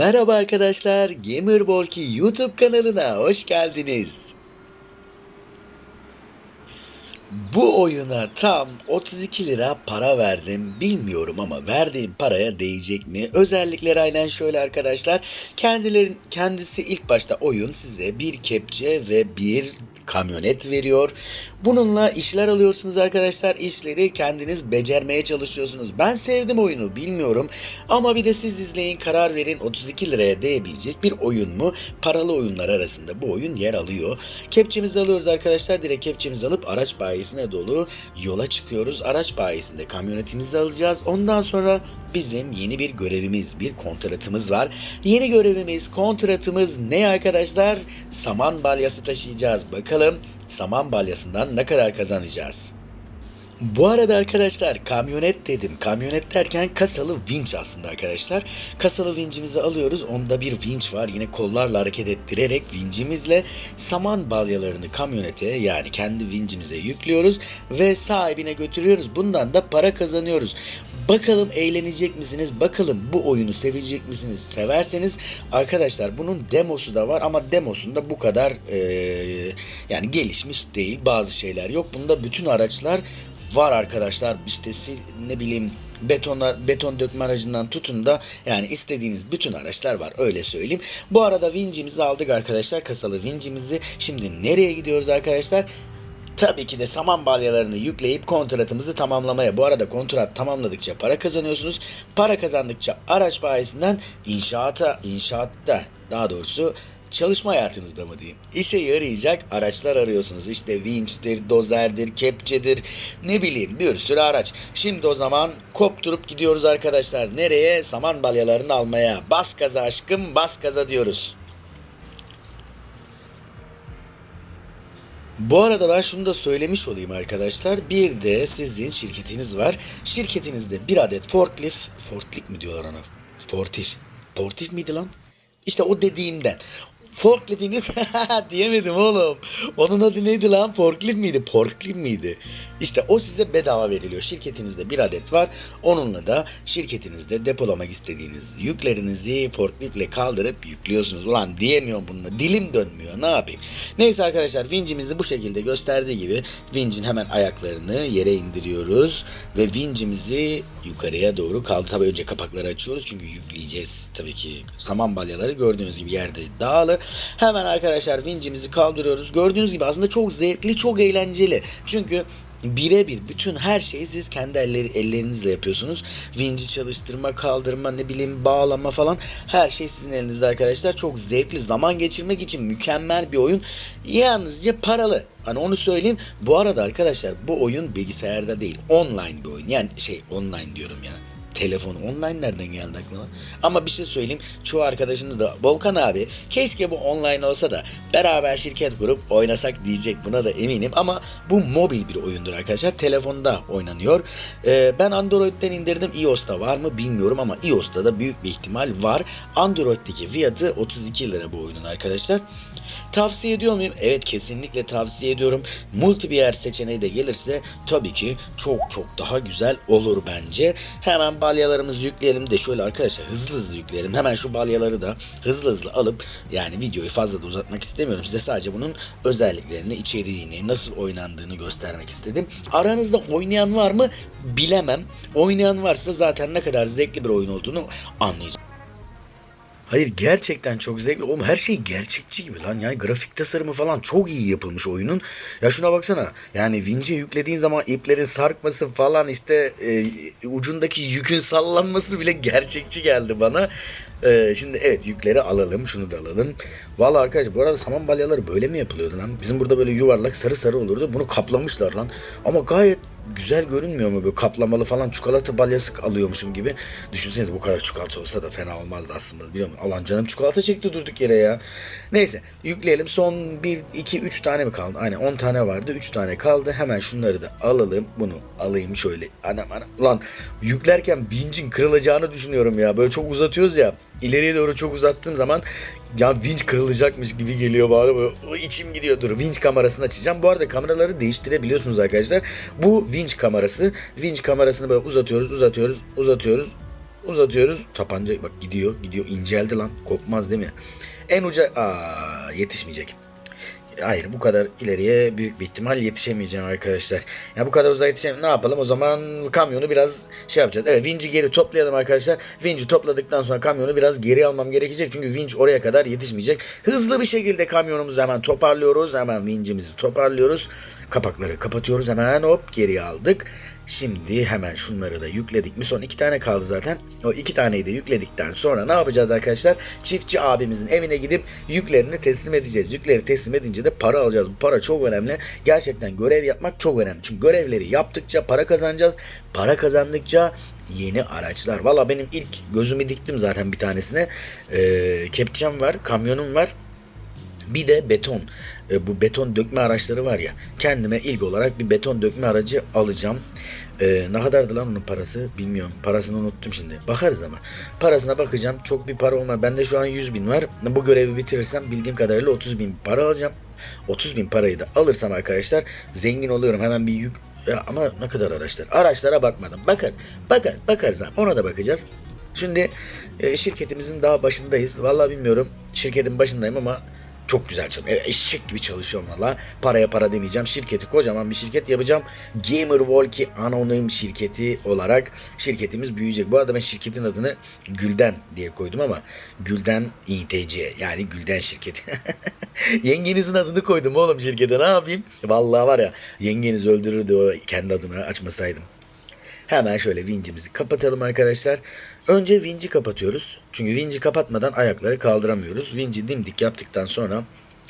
Merhaba arkadaşlar, Gamer Volki YouTube kanalına hoş geldiniz. Bu oyuna tam 32 lira para verdim. Bilmiyorum ama verdiğim paraya değecek mi? Özellikleri aynen şöyle arkadaşlar. Kendilerin kendisi ilk başta oyun size bir kepçe ve bir kamyonet veriyor. Bununla işler alıyorsunuz arkadaşlar. İşleri kendiniz becermeye çalışıyorsunuz. Ben sevdim oyunu bilmiyorum. Ama bir de siz izleyin karar verin 32 liraya değebilecek bir oyun mu? Paralı oyunlar arasında bu oyun yer alıyor. Kepçemizi alıyoruz arkadaşlar. Direkt kepçemizi alıp araç bayisine dolu yola çıkıyoruz. Araç bayisinde kamyonetimizi alacağız. Ondan sonra bizim yeni bir görevimiz, bir kontratımız var. Yeni görevimiz, kontratımız ne arkadaşlar? Saman balyası taşıyacağız. Bakalım saman balyasından ne kadar kazanacağız? Bu arada arkadaşlar kamyonet dedim. Kamyonet derken kasalı vinç aslında arkadaşlar. Kasalı vincimizi alıyoruz. Onda bir vinç var. Yine kollarla hareket ettirerek vincimizle saman balyalarını kamyonete yani kendi vincimize yüklüyoruz ve sahibine götürüyoruz. Bundan da para kazanıyoruz. Bakalım eğlenecek misiniz? Bakalım bu oyunu sevecek misiniz? Severseniz arkadaşlar bunun demosu da var ama demosunda bu kadar eee, yani gelişmiş değil. Bazı şeyler yok. Bunda bütün araçlar var arkadaşlar. İşte ne bileyim betonlar beton dökme aracından tutun da yani istediğiniz bütün araçlar var öyle söyleyeyim. Bu arada vincimizi aldık arkadaşlar. Kasalı vincimizi. Şimdi nereye gidiyoruz arkadaşlar? Tabii ki de saman balyalarını yükleyip kontratımızı tamamlamaya. Bu arada kontrat tamamladıkça para kazanıyorsunuz. Para kazandıkça araç bayisinden inşaata, inşaatta daha doğrusu çalışma hayatınızda mı diyeyim? İşe yarayacak araçlar arıyorsunuz. İşte vinçtir, dozerdir, kepçedir, ne bileyim bir sürü araç. Şimdi o zaman kopturup gidiyoruz arkadaşlar. Nereye? Saman balyalarını almaya. Bas gaza aşkım, bas gaza diyoruz. Bu arada ben şunu da söylemiş olayım arkadaşlar. Bir de sizin şirketiniz var. Şirketinizde bir adet forklift, forklift mi diyorlar ona? Portif. Portif miydi lan? İşte o dediğimden. Forkliftiniz diyemedim oğlum. Onun adı neydi lan? Forklift miydi? Porklift miydi? İşte o size bedava veriliyor. Şirketinizde bir adet var. Onunla da şirketinizde depolamak istediğiniz yüklerinizi forkliftle kaldırıp yüklüyorsunuz. Ulan diyemiyorum bununla. Dilim dönmüyor. Ne yapayım? Neyse arkadaşlar vincimizi bu şekilde gösterdiği gibi vincin hemen ayaklarını yere indiriyoruz ve vincimizi yukarıya doğru kaldı. Tabii önce kapakları açıyoruz çünkü yükleyeceğiz tabii ki. Saman balyaları gördüğünüz gibi yerde dağılı. Hemen arkadaşlar vincimizi kaldırıyoruz. Gördüğünüz gibi aslında çok zevkli, çok eğlenceli. Çünkü birebir bütün her şeyi siz kendi elleri, ellerinizle yapıyorsunuz. Vinci çalıştırma, kaldırma, ne bileyim bağlama falan her şey sizin elinizde arkadaşlar. Çok zevkli zaman geçirmek için mükemmel bir oyun. Yalnızca paralı. Hani onu söyleyeyim. Bu arada arkadaşlar bu oyun bilgisayarda değil. Online bir oyun. Yani şey online diyorum ya. Telefon online nereden geldi aklıma? Ama bir şey söyleyeyim. Çoğu arkadaşınız da Volkan abi keşke bu online olsa da beraber şirket kurup oynasak diyecek. Buna da eminim ama bu mobil bir oyundur arkadaşlar. Telefonda oynanıyor. Ee, ben Android'den indirdim. iOS'ta var mı bilmiyorum ama iOS'ta da büyük bir ihtimal var. Android'deki fiyatı 32 lira bu oyunun arkadaşlar. Tavsiye ediyor muyum? Evet kesinlikle tavsiye ediyorum. Multi bir yer seçeneği de gelirse tabii ki çok çok daha güzel olur bence. Hemen balyalarımızı yükleyelim de şöyle arkadaşlar hızlı hızlı yükleyelim. Hemen şu balyaları da hızlı hızlı alıp yani videoyu fazla da uzatmak istemiyorum. Size sadece bunun özelliklerini, içeriğini, nasıl oynandığını göstermek istedim. Aranızda oynayan var mı? Bilemem. Oynayan varsa zaten ne kadar zevkli bir oyun olduğunu anlayacağım. Hayır gerçekten çok zevkli. Oğlum her şey gerçekçi gibi lan. Yani grafik tasarımı falan çok iyi yapılmış oyunun. Ya şuna baksana. Yani vinci yüklediğin zaman iplerin sarkması falan işte e, ucundaki yükün sallanması bile gerçekçi geldi bana. E, şimdi evet yükleri alalım. Şunu da alalım. Vallahi arkadaşlar bu arada saman balyaları böyle mi yapılıyordu lan? Bizim burada böyle yuvarlak sarı sarı olurdu. Bunu kaplamışlar lan. Ama gayet güzel görünmüyor mu böyle kaplamalı falan çikolata balyası alıyormuşum gibi. Düşünsenize bu kadar çikolata olsa da fena olmazdı aslında biliyor musun? Alan canım çikolata çekti durduk yere ya. Neyse yükleyelim son 1, 2, 3 tane mi kaldı? Aynen 10 tane vardı 3 tane kaldı. Hemen şunları da alalım. Bunu alayım şöyle. Anam anam. Ulan yüklerken vincin kırılacağını düşünüyorum ya. Böyle çok uzatıyoruz ya. İleriye doğru çok uzattığım zaman ya vinç kırılacakmış gibi geliyor bana. Böyle, içim gidiyor. Dur vinç kamerasını açacağım. Bu arada kameraları değiştirebiliyorsunuz arkadaşlar. Bu vinç kamerası. Vinç kamerasını böyle uzatıyoruz, uzatıyoruz, uzatıyoruz. Uzatıyoruz. Tapanca bak gidiyor gidiyor inceldi lan. Kopmaz değil mi? En uca aa yetişmeyecek. Hayır bu kadar ileriye büyük bir ihtimal yetişemeyeceğim arkadaşlar. Ya bu kadar uzağa yetişemeyeceğim. Ne yapalım o zaman kamyonu biraz şey yapacağız. Evet vinci geri toplayalım arkadaşlar. Vinci topladıktan sonra kamyonu biraz geri almam gerekecek. Çünkü vinç oraya kadar yetişmeyecek. Hızlı bir şekilde kamyonumuzu hemen toparlıyoruz. Hemen vincimizi toparlıyoruz. Kapakları kapatıyoruz. Hemen hop geri aldık. Şimdi hemen şunları da yükledik mi? Son iki tane kaldı zaten. O iki taneyi de yükledikten sonra ne yapacağız arkadaşlar? Çiftçi abimizin evine gidip yüklerini teslim edeceğiz. Yükleri teslim edince de para alacağız. Bu para çok önemli. Gerçekten görev yapmak çok önemli. Çünkü görevleri yaptıkça para kazanacağız. Para kazandıkça yeni araçlar. Valla benim ilk gözümü diktim zaten bir tanesine. Ee, kepçem var, kamyonum var. Bir de beton. E, bu beton dökme araçları var ya. Kendime ilk olarak bir beton dökme aracı alacağım. E, ne kadardı lan onun parası bilmiyorum. Parasını unuttum şimdi. Bakarız ama. Parasına bakacağım. Çok bir para olmaz. Bende şu an 100 bin var. Bu görevi bitirirsem bildiğim kadarıyla 30 bin para alacağım. 30 bin parayı da alırsam arkadaşlar zengin oluyorum. Hemen bir yük ya ama ne kadar araçlar? Araçlara bakmadım. Bakar, bakar, bakarız. Ona da bakacağız. Şimdi e, şirketimizin daha başındayız. Vallahi bilmiyorum. Şirketin başındayım ama çok güzel çalışıyorum. Eşek gibi çalışıyorum valla. Paraya para demeyeceğim. Şirketi kocaman bir şirket yapacağım. Gamer Walkie anonim şirketi olarak şirketimiz büyüyecek. Bu arada ben şirketin adını Gülden diye koydum ama Gülden İTC yani Gülden şirketi. Yengenizin adını koydum oğlum şirkete ne yapayım? Vallahi var ya yengeniz öldürürdü o kendi adını açmasaydım. Hemen şöyle vincimizi kapatalım arkadaşlar. Önce vinci kapatıyoruz. Çünkü vinci kapatmadan ayakları kaldıramıyoruz. Vinci dimdik yaptıktan sonra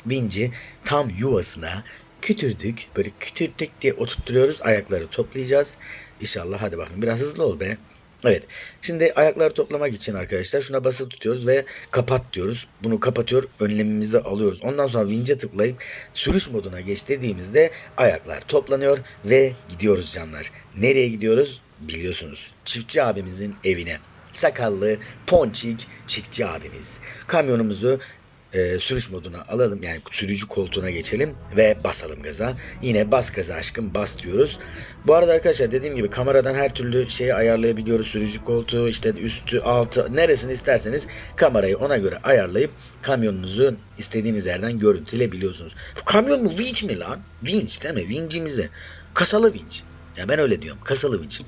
vinci tam yuvasına kütürdük. Böyle kütürdük diye oturtturuyoruz. Ayakları toplayacağız. İnşallah hadi bakın biraz hızlı ol be. Evet. Şimdi ayakları toplamak için arkadaşlar şuna basılı tutuyoruz ve kapat diyoruz. Bunu kapatıyor, önlemimizi alıyoruz. Ondan sonra vinçe tıklayıp sürüş moduna geç dediğimizde ayaklar toplanıyor ve gidiyoruz canlar. Nereye gidiyoruz? Biliyorsunuz. Çiftçi abimizin evine. Sakallı, ponçik çiftçi abimiz. Kamyonumuzu e, sürüş moduna alalım. Yani sürücü koltuğuna geçelim ve basalım gaza. Yine bas gaza aşkım bas diyoruz. Bu arada arkadaşlar dediğim gibi kameradan her türlü şeyi ayarlayabiliyoruz. Sürücü koltuğu işte üstü altı neresini isterseniz kamerayı ona göre ayarlayıp kamyonunuzu istediğiniz yerden görüntüleyebiliyorsunuz. Bu kamyon mu vinç mi lan? Vinç değil mi? Vincimizi. Kasalı vinç. Ya ben öyle diyorum. Kasalı vinç.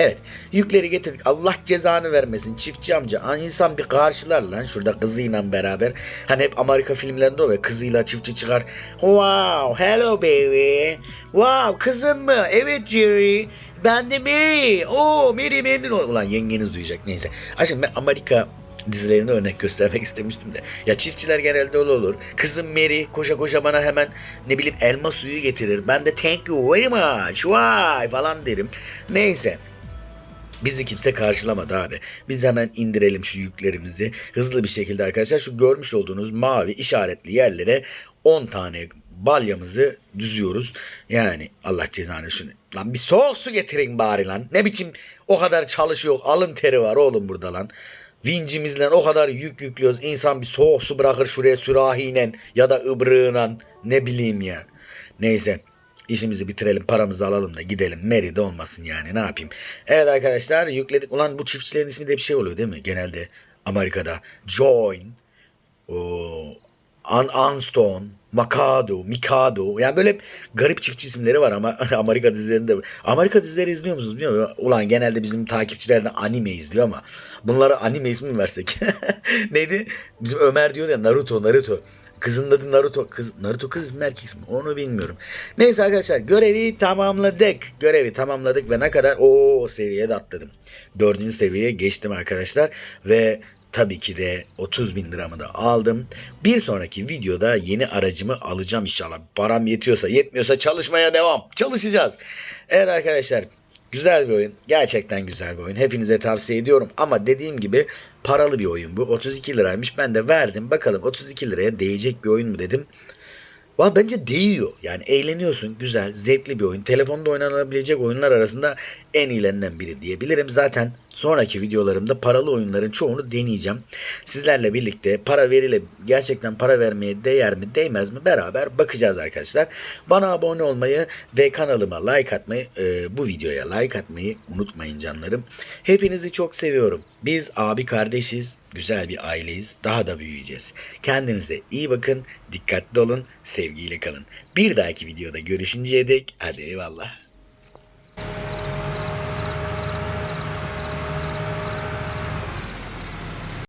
Evet yükleri getirdik. Allah cezanı vermesin. Çiftçi amca. An insan bir karşılar lan şurada kızıyla beraber. Hani hep Amerika filmlerinde o ve kızıyla çiftçi çıkar. Wow hello baby. Wow kızın mı? Evet Jerry. Ben de Mary. Oo Mary memnun ol. Ulan yengeniz duyacak neyse. Aşkım ben Amerika dizilerini örnek göstermek istemiştim de. Ya çiftçiler genelde öyle olur. Kızım Mary koşa koşa bana hemen ne bileyim elma suyu getirir. Ben de thank you very much. Vay falan derim. Neyse. Bizi kimse karşılamadı abi. Biz hemen indirelim şu yüklerimizi. Hızlı bir şekilde arkadaşlar şu görmüş olduğunuz mavi işaretli yerlere 10 tane balyamızı düzüyoruz. Yani Allah cezanı şunu. Lan bir soğuk su getirin bari lan. Ne biçim o kadar çalışıyor. Alın teri var oğlum burada lan. Vincimizle o kadar yük yüklüyoruz. İnsan bir soğuk su bırakır şuraya sürahiyle ya da ıbrığıyla ne bileyim ya. Neyse işimizi bitirelim paramızı alalım da gidelim. Mary'de olmasın yani ne yapayım. Evet arkadaşlar yükledik. Ulan bu çiftçilerin ismi de bir şey oluyor değil mi? Genelde Amerika'da. Join. An Anstone. Makado, Mikado. Yani böyle garip çiftçi isimleri var ama Amerika dizilerinde. Amerika dizileri izliyor musunuz bilmiyorum. Ulan genelde bizim takipçilerden anime izliyor ama bunlara anime ismi mi versek? Neydi? Bizim Ömer diyor ya Naruto, Naruto. Kızın adı Naruto. Kız, Naruto kız ismi erkek ismi onu bilmiyorum. Neyse arkadaşlar görevi tamamladık. Görevi tamamladık ve ne kadar o seviyede atladım. Dördüncü seviyeye geçtim arkadaşlar. Ve tabii ki de 30 bin liramı da aldım. Bir sonraki videoda yeni aracımı alacağım inşallah. Param yetiyorsa yetmiyorsa çalışmaya devam. Çalışacağız. Evet arkadaşlar Güzel bir oyun. Gerçekten güzel bir oyun. Hepinize tavsiye ediyorum. Ama dediğim gibi paralı bir oyun bu. 32 liraymış. Ben de verdim. Bakalım 32 liraya değecek bir oyun mu dedim. Valla bence değiyor. Yani eğleniyorsun. Güzel, zevkli bir oyun. Telefonda oynanabilecek oyunlar arasında en iyilerinden biri diyebilirim. Zaten sonraki videolarımda paralı oyunların çoğunu deneyeceğim. Sizlerle birlikte para verile gerçekten para vermeye değer mi değmez mi beraber bakacağız arkadaşlar. Bana abone olmayı ve kanalıma like atmayı, e, bu videoya like atmayı unutmayın canlarım. Hepinizi çok seviyorum. Biz abi kardeşiz, güzel bir aileyiz. Daha da büyüyeceğiz. Kendinize iyi bakın, dikkatli olun, sevgiyle kalın. Bir dahaki videoda görüşünceye dek hadi eyvallah.